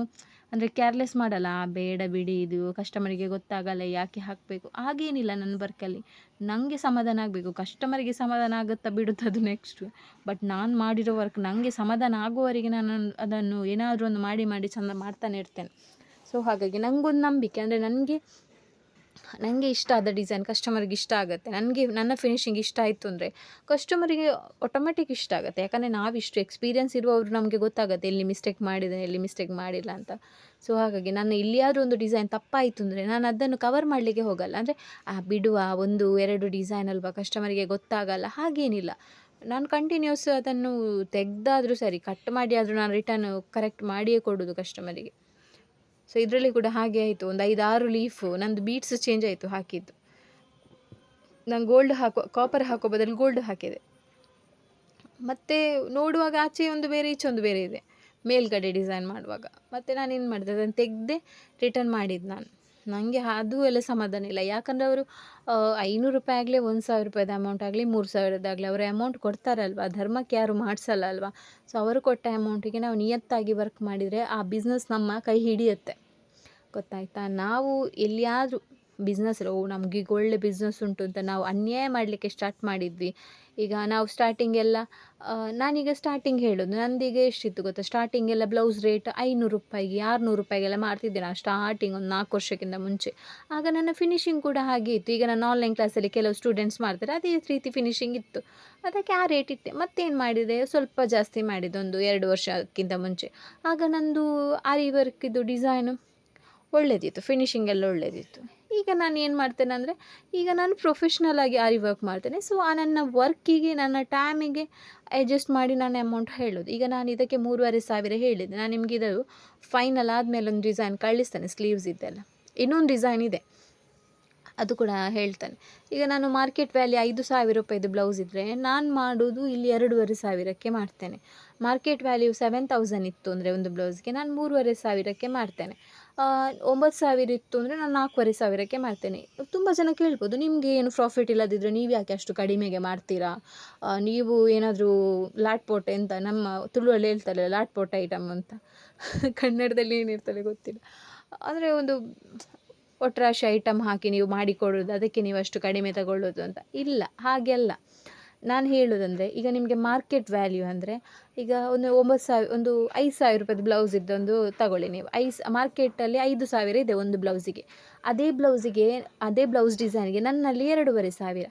ಅಂದರೆ ಕೇರ್ಲೆಸ್ ಮಾಡಲ್ಲ ಬೇಡ ಬಿಡಿ, ಇದು ಕಸ್ಟಮರಿಗೆ ಗೊತ್ತಾಗಲ್ಲ, ಯಾಕೆ ಹಾಕಬೇಕು? ಹಾಗೇನಿಲ್ಲ ನನ್ನ ವರ್ಕಲ್ಲಿ ನನಗೆ ಸಮಾಧಾನ ಆಗಬೇಕು. ಕಸ್ಟಮರಿಗೆ ಸಮಾಧಾನ ಆಗುತ್ತಾ ಬಿಡುತ್ತೆ ಅದು ನೆಕ್ಸ್ಟು ಬಟ್ ನಾನು ಮಾಡಿರೋ ವರ್ಕ್ ನನಗೆ ಸಮಾಧಾನ ಆಗುವವರೆಗೆ ನಾನು ಅದನ್ನು ಏನಾದರೂ ಒಂದು ಮಾಡಿ ಮಾಡಿ ಚೆಂದ ಮಾಡ್ತಾನೆ ಇರ್ತೇನೆ. ಸೊ ಹಾಗಾಗಿ ನನಗೊಂದು ನಂಬಿಕೆ. ಅಂದರೆ ನನಗೆ ನನಗೆ ಇಷ್ಟ ಆದ ಡಿಸೈನ್ ಕಸ್ಟಮರ್ಗೆ ಇಷ್ಟ ಆಗುತ್ತೆ. ನನಗೆ, ನನ್ನ ಫಿನಿಶಿಂಗ್ ಇಷ್ಟ ಆಯಿತು ಅಂದರೆ ಕಸ್ಟಮರಿಗೆ ಆಟೋಮೆಟಿಕ್ ಇಷ್ಟ ಆಗುತ್ತೆ. ಯಾಕಂದರೆ ನಾವಿಷ್ಟು ಎಕ್ಸ್ಪೀರಿಯನ್ಸ್ ಇರುವವರು ನಮಗೆ ಗೊತ್ತಾಗುತ್ತೆ, ಎಲ್ಲಿ ಮಿಸ್ಟೇಕ್ ಮಾಡಿದೆ, ಎಲ್ಲಿ ಮಿಸ್ಟೇಕ್ ಮಾಡಿಲ್ಲ ಅಂತ. ಸೊ ಹಾಗಾಗಿ ನಾನು ಎಲ್ಲಿಯಾದರೂ ಒಂದು ಡಿಸೈನ್ ತಪ್ಪಾಯಿತು ಅಂದರೆ ನಾನು ಅದನ್ನು ಕವರ್ ಮಾಡಲಿಕ್ಕೆ ಹೋಗಲ್ಲ. ಅಂದರೆ, ಆ ಬಿಡುವ ಒಂದು, ಎರಡು ಡಿಸೈನ್ ಅಲ್ವಾ ಕಸ್ಟಮರಿಗೆ ಗೊತ್ತಾಗಲ್ಲ, ಹಾಗೇನಿಲ್ಲ. ನಾನು ಕಂಟಿನ್ಯೂಸ್ ಅದನ್ನು ತೆಗೆದಾದರೂ ಸರಿ ಕಟ್ ಮಾಡಿ ಆದರೂ ನಾನು ರಿಟರ್ನ್ ಕರೆಕ್ಟ್ ಮಾಡಿಯೇ ಕೊಡೋದು ಕಸ್ಟಮರಿಗೆ ಸೊ ಇದರಲ್ಲಿ ಕೂಡ ಹಾಗೆ ಆಯಿತು. ಒಂದು ಐದಾರು ಲೀಫು ನಂದು ಬೀಟ್ಸ್ ಚೇಂಜ್ ಆಯಿತು ಹಾಕಿದ್ದು. ನಾನು ಗೋಲ್ಡ್ ಹಾಕೋ ಕಾಪರ್ ಹಾಕೋ ಬದಲು ಗೋಲ್ಡ್ ಹಾಕಿದೆ. ಮತ್ತು ನೋಡುವಾಗ ಆಚೆ ಒಂದು ಬೇರೆ, ಈಚೆ ಒಂದು ಬೇರೆ ಇದೆ. ಮೇಲ್ಗಡೆ ಡಿಸೈನ್ ಮಾಡುವಾಗ. ಮತ್ತು ನಾನು ಏನು ಮಾಡಿದೆ? ಅದನ್ನು ತೆಗೆದೇ ರಿಟರ್ನ್ ಮಾಡಿದ್ದು ನಾನು. ನನಗೆ ಅದು ಎಲ್ಲ ಸಮಾಧಾನ ಇಲ್ಲ. ಯಾಕಂದರೆ ಅವರು ಐನೂರು ರೂಪಾಯಿ ಆಗಲಿ, ಒಂದು ಸಾವಿರ ರೂಪಾಯಿದ ಅಮೌಂಟ್ ಆಗಲಿ, ಮೂರು ಸಾವಿರದ್ದಾಗಲಿ ಅವರು ಅಮೌಂಟ್ ಕೊಡ್ತಾರಲ್ವ? ಧರ್ಮಕ್ಕೆ ಯಾರು ಮಾಡಿಸಲ್ಲ ಅಲ್ವಾ? ಸೊ ಅವರು ಕೊಟ್ಟ ಅಮೌಂಟಿಗೆ ನಾವು ನಿಯತ್ತಾಗಿ ವರ್ಕ್ ಮಾಡಿದರೆ ಆ ಬಿಸ್ನೆಸ್ ನಮ್ಮ ಕೈ ಹಿಡಿಯುತ್ತೆ. ಗೊತ್ತಾಯ್ತಾ? ನಾವು ಎಲ್ಲಿಯಾದರೂ ಬಿಸ್ನೆಸ್ ಓ ನಮ್ಗೆ ಈಗ ಒಳ್ಳೆ ಬಿಸ್ನೆಸ್ ಉಂಟು ಅಂತ ನಾವು ಅನ್ಯಾಯ ಮಾಡಲಿಕ್ಕೆ ಸ್ಟಾರ್ಟ್ ಮಾಡಿದ್ವಿ. ಈಗ ನಾವು ಸ್ಟಾರ್ಟಿಂಗ್ ಎಲ್ಲ ಆ, ನಾನೀಗ ಸ್ಟಾರ್ಟಿಂಗ್ ಹೇಳೋದು. ನಂದೀಗ ಎಷ್ಟಿತ್ತು ಗೊತ್ತಾ? ಸ್ಟಾರ್ಟಿಂಗ್ ಎಲ್ಲ ಬ್ಲೌಸ್ ರೇಟ್ ಐನೂರು ರೂಪಾಯಿಗೆ ಆರುನೂರು ರೂಪಾಯಿಗೆಲ್ಲ ಮಾಡ್ತಿದ್ದೆ ನಾನು ಸ್ಟಾರ್ಟಿಂಗ್ ಒಂದು ನಾಲ್ಕು ವರ್ಷಕ್ಕಿಂತ ಮುಂಚೆ. ಆಗ ನನ್ನ ಫಿನಿಶಿಂಗ್ ಕೂಡ ಹಾಗೆ ಇತ್ತು. ಈಗ ನಾನು ಆನ್ಲೈನ್ ಕ್ಲಾಸಲ್ಲಿ ಕೆಲವು ಸ್ಟೂಡೆಂಟ್ಸ್ ಮಾಡ್ತಾರೆ ಅದೇ ರೀತಿ ಫಿನಿಶಿಂಗ್ ಇತ್ತು. ಅದಕ್ಕೆ ಆ ರೇಟ್ ಇಟ್ಟೆ ಮತ್ತೇನು ಮಾಡಿದೆ? ಸ್ವಲ್ಪ ಜಾಸ್ತಿ ಮಾಡಿದೆ ಒಂದು ಎರಡು ವರ್ಷಕ್ಕಿಂತ ಮುಂಚೆ. ಆಗ ನಂದು ಆರಿ ವರ್ಕಿದ್ದು ಡಿಸೈನು ಒಳ್ಳೆಯದಿತ್ತು ಫಿನಿಶಿಂಗ್ ಎಲ್ಲ ಒಳ್ಳೆದಿತ್ತು. ಈಗ ನಾನು ಏನು ಮಾಡ್ತೇನೆ ಅಂದರೆ, ಈಗ ನಾನು ಪ್ರೊಫೆಷ್ನಲ್ ಆಗಿ ಆರಿ ವರ್ಕ್ ಮಾಡ್ತೇನೆ. ಸೊ ಆ ನನ್ನ ವರ್ಕಿಗೆ ನನ್ನ ಟೈಮಿಗೆ ಅಡ್ಜಸ್ಟ್ ಮಾಡಿ ನಾನು ಅಮೌಂಟ್ ಹೇಳೋದು. ಈಗ ನಾನು ಇದಕ್ಕೆ ಮೂರುವರೆ ಸಾವಿರ ಹೇಳಿದ್ದೆ. ನಾನು ನಿಮಗೆ ಇದು ಫೈನಲ್ ಆದಮೇಲೆ ಒಂದು ಡಿಸೈನ್ ಕಳಿಸ್ತೇನೆ ಸ್ಲೀವ್ಸ್ ಇದ್ದೆಲ್ಲ ಇನ್ನೊಂದು ಡಿಸೈನ್ ಇದೆ. ಅದು ಕೂಡ ಹೇಳ್ತೇನೆ. ಈಗ ನಾನು ಮಾರ್ಕೆಟ್ ವ್ಯಾಲ್ಯೂ ಐದು ಸಾವಿರ ರೂಪಾಯಿದು ಬ್ಲೌಸ್ ಇದ್ದರೆ ನಾನು ಮಾಡೋದು ಇಲ್ಲಿ ಎರಡೂವರೆ ಸಾವಿರಕ್ಕೆ ಮಾಡ್ತೇನೆ. ಮಾರ್ಕೆಟ್ ವ್ಯಾಲ್ಯೂ ಸೆವೆನ್ ತೌಸಂಡ್ ಇತ್ತು ಅಂದರೆ ಒಂದು ಬ್ಲೌಸ್ಗೆ ನಾನು ಮೂರುವರೆ ಸಾವಿರಕ್ಕೆ ಮಾಡ್ತೇನೆ. ಒಂಬತ್ತು ಸಾವಿರ ಇತ್ತು ಅಂದರೆ ನಾನು ನಾಲ್ಕೂವರೆ ಸಾವಿರಕ್ಕೆ ಮಾಡ್ತೇನೆ. ತುಂಬ ಜನ ಕೇಳ್ಬೋದು, ನಿಮಗೆ ಏನು ಪ್ರಾಫಿಟ್ ಇಲ್ಲದಿದ್ದರೆ ನೀವು ಯಾಕೆ ಅಷ್ಟು ಕಡಿಮೆಗೆ ಮಾಡ್ತೀರಾ? ನೀವು ಏನಾದರೂ ಲಾಟ್ ಅಂತ ನಮ್ಮ ತುಳುವಲ್ಲಿ ಹೇಳ್ತಾರೆ ಲಾಟ್ ಪೋಟ್ ಐಟಮ್ ಅಂತ. ಕನ್ನಡದಲ್ಲಿ ಏನಿರ್ತದೆ ಗೊತ್ತಿಲ್ಲ. ಅಂದರೆ ಒಂದು ಒಟ್ರಾಶಿ ಐಟಮ್ ಹಾಕಿ ನೀವು ಮಾಡಿಕೊಡೋದು, ಅದಕ್ಕೆ ನೀವು ಅಷ್ಟು ಕಡಿಮೆ ತಗೊಳ್ಳೋದು ಅಂತ. ಇಲ್ಲ ಹಾಗೆಲ್ಲ ನಾನು ಹೇಳೋದಂದರೆ, ಈಗ ನಿಮಗೆ ಮಾರ್ಕೆಟ್ ವ್ಯಾಲ್ಯೂ ಅಂದರೆ, ಈಗ ಒಂದು ಒಂಬತ್ತು ಸಾವಿರ, ಒಂದು ಐದು ಸಾವಿರ ರೂಪಾಯಿದು ಬ್ಲೌಸ್ ಇದ್ದೊಂದು ತಗೊಳ್ಳಿ ನೀವು. ಐಸ್ ಮಾರ್ಕೆಟಲ್ಲಿ ಐದು ಸಾವಿರ ಇದೆ ಒಂದು ಬ್ಲೌಸಿಗೆ ಅದೇ ಬ್ಲೌಸಿಗೆ ಅದೇ ಬ್ಲೌಸ್ ಡಿಸೈನ್ಗೆ ನನ್ನಲ್ಲಿ ಎರಡೂವರೆ ಸಾವಿರ.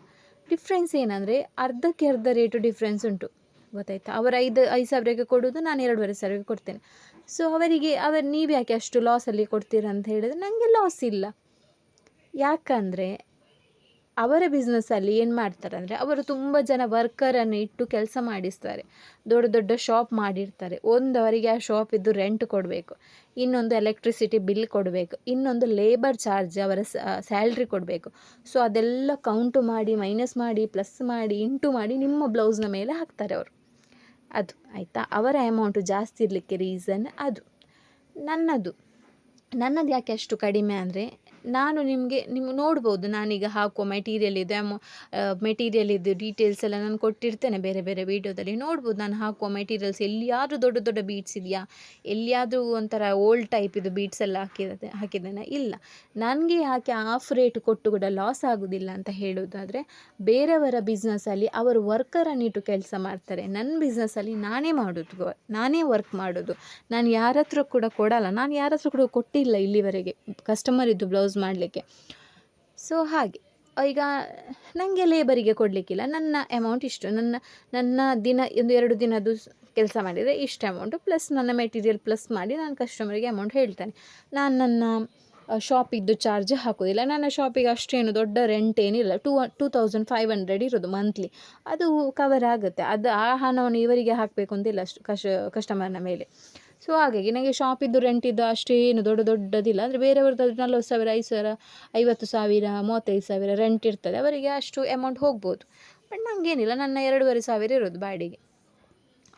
ಡಿಫ್ರೆನ್ಸ್ ಏನಂದರೆ, ಅರ್ಧಕ್ಕೆ ಅರ್ಧ ರೇಟು ಡಿಫ್ರೆನ್ಸ್ ಉಂಟು. ಗೊತ್ತಾಯ್ತಾ? ಅವರು ಐದು ಐದು ಸಾವಿರಕ್ಕೆ ಕೊಡೋದು, ನಾನು ಎರಡೂವರೆ ಸಾವಿರಕ್ಕೆ ಕೊಡ್ತೇನೆ. ಸೊ ಅವರಿಗೆ, ಅವರು ನೀವು ಯಾಕೆ ಅಷ್ಟು ಲಾಸಲ್ಲಿ ಕೊಡ್ತೀರಾ ಅಂತ ಹೇಳಿದ್ರೆ ನನಗೆ ಲಾಸ್ ಇಲ್ಲ. ಯಾಕಂದರೆ ಅವರ ಬಿಸ್ನೆಸ್ಸಲ್ಲಿ ಏನು ಮಾಡ್ತಾರೆ ಅಂದರೆ ಅವರು ತುಂಬ ಜನ ವರ್ಕರನ್ನು ಇಟ್ಟು ಕೆಲಸ ಮಾಡಿಸ್ತಾರೆ. ದೊಡ್ಡ ದೊಡ್ಡ ಶಾಪ್ ಮಾಡಿರ್ತಾರೆ. ಒಂದು ಅವರಿಗೆ ಆ ಶಾಪಿದ್ದು ರೆಂಟ್ ಕೊಡಬೇಕು. ಇನ್ನೊಂದು ಎಲೆಕ್ಟ್ರಿಸಿಟಿ ಬಿಲ್ ಕೊಡಬೇಕು. ಇನ್ನೊಂದು ಲೇಬರ್ ಚಾರ್ಜ್ ಅವರ ಸ್ಯಾಲ್ರಿ ಕೊಡಬೇಕು. ಸೊ ಅದೆಲ್ಲ ಕೌಂಟು ಮಾಡಿ ಮೈನಸ್ ಮಾಡಿ ಪ್ಲಸ್ ಮಾಡಿ ಇಂಟು ಮಾಡಿ ನಿಮ್ಮ ಬ್ಲೌಸ್ನ ಮೇಲೆ ಹಾಕ್ತಾರೆ ಅವರು. ಅದು ಆಯಿತಾ? ಅವರ ಅಮೌಂಟು ಜಾಸ್ತಿ ಇರಲಿಕ್ಕೆ ರೀಸನ್ ಅದು. ನನ್ನದು. ನನ್ನದು ಯಾಕೆ ಅಷ್ಟು ಕಡಿಮೆ ಅಂದರೆ ನಾನು ನಿಮಗೆ ನೀವು ನೋಡ್ಬೋದು. ನಾನೀಗ ಹಾಕುವ ಮೆಟೀರಿಯಲ್ ಇದೆ, ಅಮೌ ಮೆಟೀರಿಯಲ್ ಇದು ಡೀಟೇಲ್ಸ್ ಎಲ್ಲ ನಾನು ಕೊಟ್ಟಿರ್ತೇನೆ ಬೇರೆ ಬೇರೆ ವೀಡಿಯೋದಲ್ಲಿ ನೋಡ್ಬೋದು, ನಾನು ಹಾಕುವ ಮೆಟೀರಿಯಲ್ಸ್ ಎಲ್ಲಿಯಾದರೂ ದೊಡ್ಡ ದೊಡ್ಡ ಬೀಟ್ಸ್ ಇದೆಯಾ? ಎಲ್ಲಿಯಾದರೂ ಒಂಥರ ಓಲ್ಡ್ ಟೈಪ್ ಇದು ಬೀಟ್ಸ್ ಎಲ್ಲ ಹಾಕಿದೆ, ಹಾಕಿದ್ದೇನೆ. ಇಲ್ಲ. ನನಗೆ ಯಾಕೆ ಆಫ್ ರೇಟ್ ಕೊಟ್ಟು ಕೂಡ ಲಾಸ್ ಆಗೋದಿಲ್ಲ ಅಂತ ಹೇಳೋದಾದರೆ ಬೇರೆಯವರ ಬಿಸ್ನೆಸ್ಸಲ್ಲಿ ಅವರು ವರ್ಕರನ್ನು ಇಟ್ಟು ಕೆಲಸ ಮಾಡ್ತಾರೆ. ನನ್ನ ಬಿಸ್ನೆಸ್ಸಲ್ಲಿ ನಾನೇ ಮಾಡೋದು ನಾನೇ ವರ್ಕ್ ಮಾಡೋದು. ನಾನು ಯಾರ ಹತ್ರ ಕೂಡ ಕೊಡಲ್ಲ. ನಾನು ಯಾರ ಹತ್ರ ಕೂಡ ಕೊಟ್ಟಿಲ್ಲ ಇಲ್ಲಿವರೆಗೆ. ಕಸ್ಟಮರ್ ಇದ್ದು ಬ್ಲೌಸ್ ಮಾಡಲಿಕ್ಕೆ. ಸೊ ಹಾಗೆ. ಈಗ ನನಗೆ ಲೇಬರಿಗೆ ಕೊಡಲಿಕ್ಕಿಲ್ಲ. ನನ್ನ ಅಮೌಂಟ್ ಇಷ್ಟು. ನನ್ನ ನನ್ನ ದಿನ, ಒಂದು ಎರಡು ದಿನದ್ದು ಕೆಲಸ ಮಾಡಿದರೆ ಇಷ್ಟು ಅಮೌಂಟು ಪ್ಲಸ್ ನನ್ನ ಮೆಟೀರಿಯಲ್ ಪ್ಲಸ್ ಮಾಡಿ ನಾನು ಕಸ್ಟಮರಿಗೆ ಅಮೌಂಟ್ ಹೇಳ್ತೇನೆ. ನಾನು ನನ್ನ ಶಾಪಿದ್ದು ಚಾರ್ಜ್ ಹಾಕೋದಿಲ್ಲ. ನನ್ನ ಶಾಪಿಗೆ ಅಷ್ಟೇನು ದೊಡ್ಡ ರೆಂಟ್ ಏನಿಲ್ಲ. Two two thousand five hundred ಇರೋದು ಮಂತ್ಲಿ ಅದು ಕವರ್ ಆಗುತ್ತೆ. ಅದು ಆ ಹಣವನ್ನು ಇವರಿಗೆ ಹಾಕಬೇಕು ಅಂತಿಲ್ಲ ಅಷ್ಟು ಕಶ ಕಸ್ಟಮರ್ನ ಮೇಲೆ. ಸೊ ಹಾಗಾಗಿ ನನಗೆ ಶಾಪಿದ್ದು ರೆಂಟಿದ್ದು ಅಷ್ಟೇನು ದೊಡ್ಡ ದೊಡ್ಡದಿಲ್ಲ. ಅಂದರೆ ಬೇರೆಯವ್ರದ್ದು ನಲ್ವತ್ತು ಸಾವಿರ, ಐದು ಸಾವಿರ, ಐವತ್ತು ಸಾವಿರ, ಮೂವತ್ತೈದು ಸಾವಿರ ರೆಂಟ್ ಇರ್ತದೆ. ಅವರಿಗೆ ಅಷ್ಟು ಅಮೌಂಟ್ ಹೋಗ್ಬೋದು. ಬಟ್ ನನಗೇನಿಲ್ಲ ನನ್ನ ಎರಡೂವರೆ ಸಾವಿರ ಇರೋದು ಬಾಡಿಗೆ.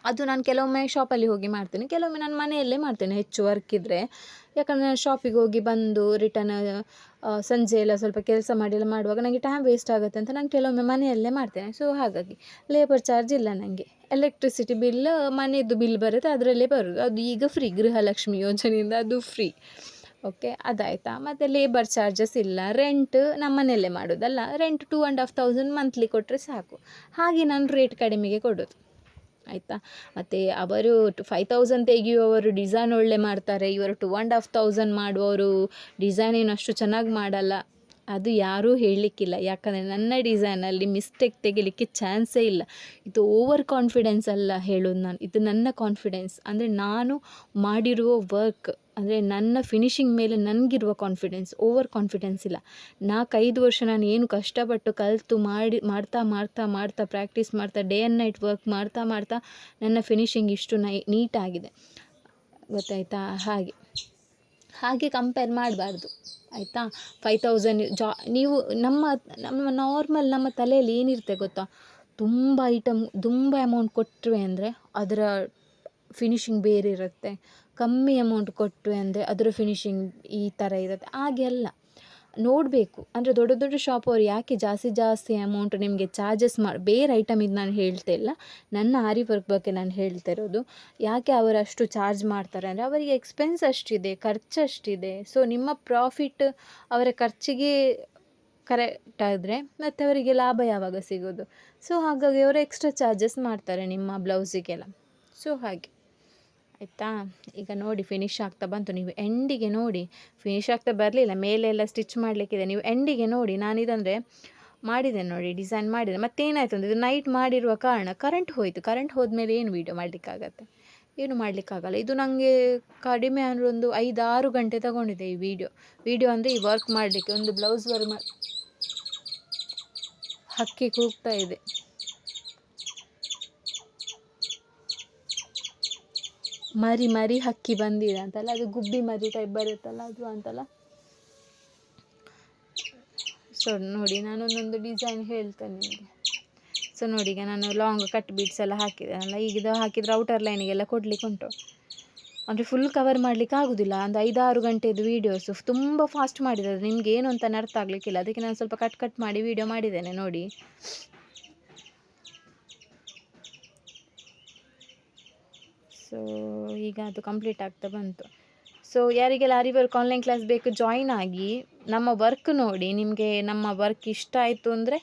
ಅದು ನಾನು ಕೆಲವೊಮ್ಮೆ ಶಾಪಲ್ಲಿ ಹೋಗಿ ಮಾಡ್ತೇನೆ. ಕೆಲವೊಮ್ಮೆ ನಾನು ಮನೆಯಲ್ಲೇ ಮಾಡ್ತೇನೆ. ಹೆಚ್ಚು ವರ್ಕ್ ಇದ್ದರೆ ಯಾಕಂದರೆ ನಾನು ಶಾಪಿಗೆ ಹೋಗಿ ಬಂದು ರಿಟರ್ನ್ ಸಂಜೆ ಎಲ್ಲ ಸ್ವಲ್ಪ ಕೆಲಸ ಮಾಡಿ ಎಲ್ಲ ಮಾಡುವಾಗ ನನಗೆ ಟೈಮ್ ವೇಸ್ಟ್ ಆಗುತ್ತೆ ಅಂತ ನಾನು ಕೆಲವೊಮ್ಮೆ ಮನೆಯಲ್ಲೇ ಮಾಡ್ತೇನೆ. ಸೊ ಹಾಗಾಗಿ ಲೇಬರ್ ಚಾರ್ಜ್ ಇಲ್ಲ ನನಗೆ ಎಲೆಕ್ಟ್ರಿಸಿಟಿ ಬಿಲ್ ಮನೆಯದ್ದು ಬಿಲ್ ಬರುತ್ತೆ, ಅದರಲ್ಲೇ ಬರೋದು. ಅದು ಈಗ ಫ್ರೀ ಗೃಹಲಕ್ಷ್ಮಿ ಯೋಜನೆಯಿಂದ ಅದು ಫ್ರೀ ಓಕೆ ಅದಾಯಿತಾ? ಮತ್ತು ಲೇಬರ್ ಚಾರ್ಜಸ್ ಇಲ್ಲ. ರೆಂಟ್ ನಮ್ಮ ಮನೆಯಲ್ಲೇ ಮಾಡೋದಲ್ಲ. Rent two and half thousand monthly ಕೊಟ್ಟರೆ ಸಾಕು. ಹಾಗೆ ನಾನು ರೇಟ್ ಕಡಿಮೆಗೆ ಕೊಡೋದು. ಆಯಿತಾ? ಮತ್ತು ಅವರು ಟು ಫೈವ್ ತೌಸಂಡ್ ತೆಗೆಯುವವರು ಡಿಸೈನ್ ಒಳ್ಳೆ ಮಾಡ್ತಾರೆ. ಇವರು ಟು ಆ್ಯಂಡ್ ಹಾಫ್ ತೌಸಂಡ್ ಮಾಡುವವರು ಡಿಸೈನ್ ಏನು ಅಷ್ಟು ಚೆನ್ನಾಗಿ ಮಾಡಲ್ಲ. ಅದು ಯಾರೂ ಹೇಳಲಿಕ್ಕಿಲ್ಲ. ಯಾಕಂದರೆ ನನ್ನ ಡಿಸೈನಲ್ಲಿ ಮಿಸ್ಟೇಕ್ ತೆಗಿಲಿಕ್ಕೆ ಚಾನ್ಸೇ ಇಲ್ಲ. ಇದು ಓವರ್ ಕಾನ್ಫಿಡೆನ್ಸ್ ಅಲ್ಲ ಹೇಳೋದು ನಾನು. ಇದು ನನ್ನ ಕಾನ್ಫಿಡೆನ್ಸ್ ಅಂದರೆ ನಾನು ಮಾಡಿರುವ ವರ್ಕ್ ಅಂದರೆ ನನ್ನ ಫಿನಿಶಿಂಗ್ ಮೇಲೆ ನನಗಿರುವ ಕಾನ್ಫಿಡೆನ್ಸ್ ಓವರ್ ಕಾನ್ಫಿಡೆನ್ಸ್ ಇಲ್ಲ. ನಾಲ್ಕೈದು ವರ್ಷ ನಾನು ಏನು ಕಷ್ಟಪಟ್ಟು ಕಲಿತು ಮಾಡಿ, ಮಾಡ್ತಾ ಮಾಡ್ತಾ ಮಾಡ್ತಾ ಪ್ರಾಕ್ಟೀಸ್ ಮಾಡ್ತಾ ಡೇ ಆ್ಯಂಡ್ ನೈಟ್ ವರ್ಕ್ ಮಾಡ್ತಾ ಮಾಡ್ತಾ ನನ್ನ ಫಿನಿಶಿಂಗ್ ಇಷ್ಟು ನೈ ನೀಟಾಗಿದೆ ಗೊತ್ತಾಯ್ತಾ? ಹಾಗೆ. ಹಾಗೆ ಕಂಪೇರ್ ಮಾಡಬಾರ್ದು, ಆಯಿತಾ? ಫೈವ್ ತೌಸಂಡ್ ಜಾ, ನೀವು ನಮ್ಮ ನಮ್ಮ ನಾರ್ಮಲ್ ನಮ್ಮ ತಲೆಯಲ್ಲಿ ಏನಿರುತ್ತೆ ಗೊತ್ತಾ? ತುಂಬ ಐಟಮ್ ತುಂಬ ಅಮೌಂಟ್ ಕೊಟ್ಟರೆ ಅಂದರೆ ಅದರ ಫಿನಿಶಿಂಗ್ ಬೇರೆ ಇರುತ್ತೆ. ಕಮ್ಮಿ ಅಮೌಂಟ್ ಕೊಟ್ಟರೆ ಅಂದರೆ ಅದರ ಫಿನಿಶಿಂಗ್ ಈ ಥರ ಇರುತ್ತೆ. ಹಾಗೆ ಅಲ್ಲ. ನೋಡಬೇಕು. ಅಂದರೆ ದೊಡ್ಡ ದೊಡ್ಡ ಶಾಪ್ ಅವ್ರು ಯಾಕೆ ಜಾಸ್ತಿ ಜಾಸ್ತಿ ಅಮೌಂಟ್ ನಿಮಗೆ ಚಾರ್ಜಸ್ ಮಾಡಿ ಬೇರೆ ಐಟಮ್ ಇದು ನಾನು ಹೇಳ್ತಾ ಇಲ್ಲ. ನನ್ನ ಆರಿ ವರ್ಕ್ ಬಗ್ಗೆ ನಾನು ಹೇಳ್ತಾ ಇರೋದು, ಯಾಕೆ ಅವರು ಅಷ್ಟು ಚಾರ್ಜ್ ಮಾಡ್ತಾರೆ? ಅಂದರೆ ಅವರಿಗೆ ಎಕ್ಸ್ಪೆನ್ಸ್ ಅಷ್ಟಿದೆ, ಖರ್ಚು ಅಷ್ಟಿದೆ. ಸೊ ನಿಮ್ಮ ಪ್ರಾಫಿಟ್ ಅವರ ಖರ್ಚಿಗೆ ಕರೆಕ್ಟ್ ಆದರೆ ಮತ್ತು ಅವರಿಗೆ ಲಾಭ ಯಾವಾಗ ಸಿಗೋದು? ಸೊ ಹಾಗಾಗಿ ಅವರು ಎಕ್ಸ್ಟ್ರಾ ಚಾರ್ಜಸ್ ಮಾಡ್ತಾರೆ ನಿಮ್ಮ ಬ್ಲೌಸಿಗೆಲ್ಲ ಸೊ ಹಾಗೆ. ಆಯಿತಾ? ಈಗ ನೋಡಿ ಫಿನಿಶ್ ಆಗ್ತಾ ಬಂತು. ನೀವು ಎಂಡಿಗೆ ನೋಡಿ ಫಿನಿಶ್ ಆಗ್ತಾ ಬರಲಿಲ್ಲ ಮೇಲೆ ಎಲ್ಲ ಸ್ಟಿಚ್ ಮಾಡಲಿಕ್ಕಿದೆ. ನೀವು ಎಂಡಿಗೆ ನೋಡಿ, ನಾನಿದಂದರೆ ಮಾಡಿದೆ ನೋಡಿ ಡಿಸೈನ್ ಮಾಡಿದೆ. ಮತ್ತೇನಾಯಿತು ಅಂದರೆ, ಇದು ನೈಟ್ ಮಾಡಿರುವ ಕಾರಣ ಕರೆಂಟ್ ಹೋಯಿತು. ಕರೆಂಟ್ ಹೋದ್ಮೇಲೆ ಏನು ವೀಡಿಯೋ ಮಾಡಲಿಕ್ಕಾಗತ್ತೆ? ಏನು ಮಾಡಲಿಕ್ಕಾಗಲ್ಲ. ಇದು ನನಗೆ ಕಡಿಮೆ ಅಂದರೆ ಒಂದು ಐದಾರು ಗಂಟೆ ತಗೊಂಡಿದೆ ಈ ವಿಡಿಯೋ ವಿಡಿಯೋ ಅಂದರೆ ಈ ವರ್ಕ್ ಮಾಡಲಿಕ್ಕೆ ಒಂದು ಬ್ಲೌಸ್ ವರ್ಕ್ ಹಕ್ಕಿ ಕೂಗ್ತಾ ಇದೆ. ಮರಿ ಮರಿ ಹಕ್ಕಿ ಬಂದಿದೆ ಅಂತಲ್ಲ, ಅದು ಗುಬ್ಬಿ ಮರಿ ಟೈಪ್ ಬರುತ್ತಲ್ಲ, ಅದು ಅಂತಲ್ಲ. ಸೊ ನೋಡಿ, ನಾನು ಒಂದೊಂದು ಡಿಸೈನ್ ಹೇಳ್ತೇನೆ ನಿಮಗೆ. ಸೊ ನೋಡಿ, ಈಗ ನಾನು ಲಾಂಗ್ ಕಟ್ ಬೀಡ್ಸ್ ಎಲ್ಲ ಹಾಕಿದ್ದೇನಲ್ಲ, ಈಗ ಇದು ಹಾಕಿದರೆ ಔಟರ್ ಲೈನಿಗೆಲ್ಲ ಕೊಡ್ಲಿಕ್ಕೆ ಉಂಟು. ಅಂದರೆ ಫುಲ್ ಕವರ್ ಮಾಡಲಿಕ್ಕೆ ಆಗೋದಿಲ್ಲ, ಒಂದು ಐದಾರು ಗಂಟೆದು ವೀಡಿಯೋಸು ತುಂಬ ಫಾಸ್ಟ್ ಮಾಡಿದ್ದಾರೆ, ನಿಮ್ಗೆ ಏನು ಅಂತ ಅರ್ಥ ಆಗಲಿಕ್ಕಿಲ್ಲ. ಅದಕ್ಕೆ ನಾನು ಸ್ವಲ್ಪ ಕಟ್ ಕಟ್ ಮಾಡಿ ವೀಡಿಯೋ ಮಾಡಿದ್ದೇನೆ, ನೋಡಿ. ಸೊ ಈಗ ಅದು ಕಂಪ್ಲೀಟ್ ಆಗ್ತಾ ಬಂತು. ಸೊ ಯಾರಿಗೆಲ್ಲ ಅರಿ ವರ್ಕ್ ಆನ್ಲೈನ್ ಕ್ಲಾಸ್ ಬೇಕು ಜಾಯಿನ್ ಆಗಿ, ನಮ್ಮ ವರ್ಕ್ ನೋಡಿ ನಿಮಗೆ ನಮ್ಮ ವರ್ಕ್ ಇಷ್ಟ ಆಯಿತು ಅಂದರೆ,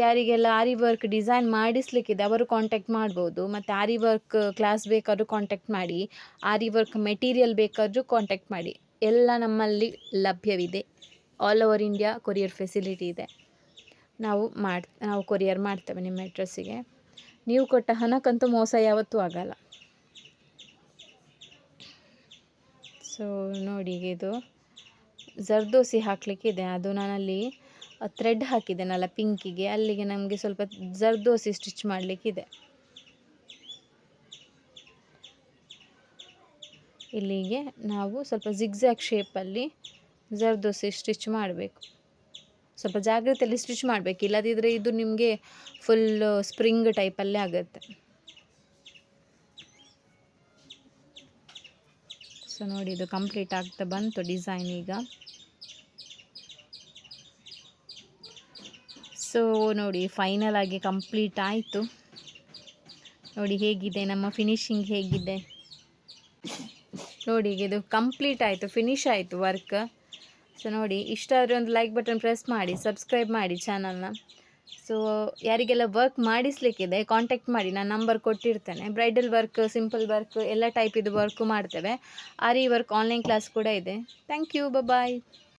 ಯಾರಿಗೆಲ್ಲ ಆರಿ ವರ್ಕ್ ಡಿಸೈನ್ ಮಾಡಿಸ್ಲಿಕ್ಕಿದೆ ಅವರು ಕಾಂಟ್ಯಾಕ್ಟ್ ಮಾಡ್ಬೋದು. ಮತ್ತು ಆರಿ ವರ್ಕ್ ಕ್ಲಾಸ್ ಬೇಕಾದರೂ ಕಾಂಟ್ಯಾಕ್ಟ್ ಮಾಡಿ ಆರಿ ವರ್ಕ್ ಮೆಟೀರಿಯಲ್ ಬೇಕಾದರೂ ಕಾಂಟ್ಯಾಕ್ಟ್ ಮಾಡಿ. ಎಲ್ಲ ನಮ್ಮಲ್ಲಿ ಲಭ್ಯವಿದೆ. All over India courier facility ಇದೆ. ನಾವು ಮಾಡಿ, ನಾವು ಕೊರಿಯರ್ ಮಾಡ್ತೇವೆ ನಿಮ್ಮ ಅಡ್ರೆಸ್ಸಿಗೆ ನೀವು ಕೊಟ್ಟ ಹಣಕ್ಕಂತೂ ಮೋಸ ಯಾವತ್ತೂ ಆಗಲ್ಲ. ಸೊ, ನೋಡಿ ಇದು ಜರ್ದೋಸಿ ಹಾಕಲಿಕ್ಕಿದೆ. ಅದು ನಾನಲ್ಲಿ ಥ್ರೆಡ್ ಹಾಕಿದ್ದೇನಲ್ಲ ಪಿಂಕಿಗೆ. ಅಲ್ಲಿಗೆ ನಮಗೆ ಸ್ವಲ್ಪ ಜರ್ದೋಸಿ ಸ್ಟಿಚ್ ಮಾಡಲಿಕ್ಕಿದೆ. ಇಲ್ಲಿಗೆ ನಾವು ಸ್ವಲ್ಪ ಜಿಗ್ಜ್ಯಾಗ್ ಶೇಪಲ್ಲಿ ಜರ್ದೋಸಿ ಸ್ಟಿಚ್ ಮಾಡಬೇಕು. ಸ್ವಲ್ಪ ಜಾಗ್ರತೆಯಲ್ಲಿ ಸ್ಟಿಚ್ ಮಾಡಬೇಕು. ಇಲ್ಲದಿದ್ದರೆ ಇದು ನಿಮಗೆ ಫುಲ್ ಸ್ಪ್ರಿಂಗ್ ಟೈಪಲ್ಲೇ ಆಗುತ್ತೆ. ಸೊ ನೋಡಿ, ಇದು ಕಂಪ್ಲೀಟ್ ಆಗ್ತಾ ಬಂತು ಡಿಸೈನ್ ಈಗ. ಸೊ ನೋಡಿ, ಫೈನಲ್ ಆಗಿ ಕಂಪ್ಲೀಟ್ ಆಯಿತು. ನೋಡಿ, ಹೇಗಿದೆ, ನಮ್ಮ ಫಿನಿಶಿಂಗ್ ಹೇಗಿದೆ? ನೋಡಿ ಇದು ಕಂಪ್ಲೀಟ್ ಆಯಿತು, ಫಿನಿಶ್ ಆಯಿತು ವರ್ಕ್. ಸೊ ನೋಡಿ ಇಷ್ಟ ಆದರೆ ಒಂದು ಲೈಕ್ ಬಟನ್ ಪ್ರೆಸ್ ಮಾಡಿ, ಸಬ್ಸ್ಕ್ರೈಬ್ ಮಾಡಿ ಚಾನಲ್ನ. ಸೊ ಯಾರಿಗೆಲ್ಲ ವರ್ಕ್ ಮಾಡಿಸ್ಲಿಕ್ಕಿದೆ ಕಾಂಟ್ಯಾಕ್ಟ್ ಮಾಡಿ, ನಾನು ನಂಬರ್ ಕೊಟ್ಟಿರ್ತೇನೆ. ಬ್ರೈಡಲ್ ವರ್ಕ್ ಸಿಂಪಲ್ ವರ್ಕ್ ಎಲ್ಲ ಟೈಪಿದು ವರ್ಕು ಮಾಡ್ತೇವೆ. ಆರಿ ವರ್ಕ್ ಆನ್ಲೈನ್ ಕ್ಲಾಸ್ ಕೂಡ ಇದೆ. Thank you bye